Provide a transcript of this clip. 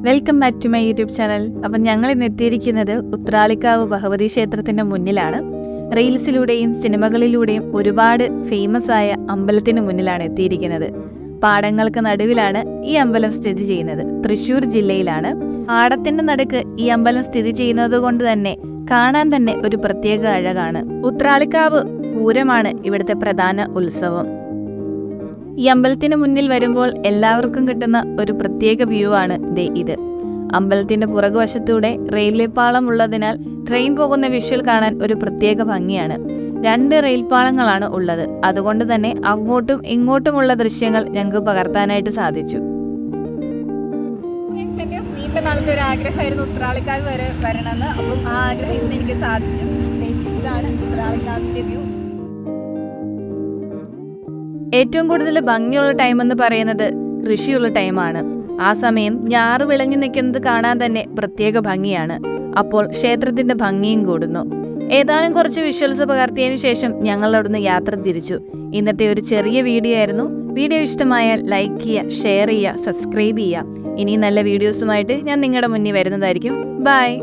Welcome back to my YouTube channel അപ്പം ഞങ്ങൾ ഇന്ന് എത്തിയിരിക്കുന്നത് ഉത്രാളിക്കാവ് ഭഗവതി ക്ഷേത്രത്തിന്റെ മുന്നിലാണ്. റീൽസിലൂടെയും സിനിമകളിലൂടെയും ഒരുപാട് ഫേമസ് ആയ അമ്പലത്തിന് മുന്നിലാണ് എത്തിയിരിക്കുന്നത്. പാടങ്ങൾക്ക് നടുവിലാണ് ഈ അമ്പലം സ്ഥിതി ചെയ്യുന്നത്. തൃശൂർ ജില്ലയിലാണ്. പാടത്തിന്റെ നടുക്ക് ഈ അമ്പലം സ്ഥിതി ചെയ്യുന്നത് കൊണ്ട് തന്നെ കാണാൻ തന്നെ ഒരു പ്രത്യേക അഴകാണ്. ഉത്രാളിക്കാവ് പൂരമാണ് ഇവിടുത്തെ പ്രധാന ഉത്സവം. ഈ അമ്പലത്തിന് മുന്നിൽ വരുമ്പോൾ എല്ലാവർക്കും കിട്ടുന്ന ഒരു പ്രത്യേക വ്യൂ ആണ് ദേ ഇത്. അമ്പലത്തിന്റെ പുറകുവശത്തൂടെ റെയിൽവേ പാളം ഉള്ളതിനാൽ ട്രെയിൻ പോകുന്ന വിഷ്വൽ കാണാൻ ഒരു പ്രത്യേക ഭംഗിയാണ്. രണ്ട് റെയിൽ പാളങ്ങളാണ് ഉള്ളത്. അതുകൊണ്ട് തന്നെ അങ്ങോട്ടും ഇങ്ങോട്ടുമുള്ള ദൃശ്യങ്ങൾ ഞങ്ങൾക്ക് പകർത്താനായിട്ട് സാധിച്ചു. നീണ്ട നാളത്തെ ഒരു ആഗ്രഹമായിരുന്നു ഉത്രാളിക്കാവ് വരെ വരണമെന്ന്. അപ്പം ആ ആഗ്രഹം ഇന്ന് എനിക്ക് സാധിച്ചു. ഇതാണ് ഉത്രാളിക്കാവിന്റെ വ്യൂ ഏറ്റവും കൂടുതൽ ഭംഗിയുള്ള ടൈം എന്ന് പറയുന്നത് കൃഷിയുള്ള ടൈമാണ് ആ സമയം ഞാറ് വിളഞ്ഞു നിൽക്കുന്നത് കാണാൻ തന്നെ പ്രത്യേക ഭംഗിയാണ്. അപ്പോൾ ക്ഷേത്രത്തിന്റെ ഭംഗിയും കൂടുന്നു. ഏതാനും കുറച്ച് വിഷ്വൽസ് പകർത്തിയതിനു ശേഷം ഞങ്ങൾ അവിടുന്ന് യാത്ര തിരിച്ചു. ഇന്നത്തെ ഒരു ചെറിയ വീഡിയോ ആയിരുന്നു. വീഡിയോ ഇഷ്ടമായാൽ ലൈക്ക് ചെയ്യുക ഷെയർ ചെയ്യുക സബ്സ്ക്രൈബ് ചെയ്യുക. ഇനി നല്ല വീഡിയോസുമായിട്ട് ഞാൻ നിങ്ങളുടെ മുന്നിൽ വരുന്നതായിരിക്കും. ബൈ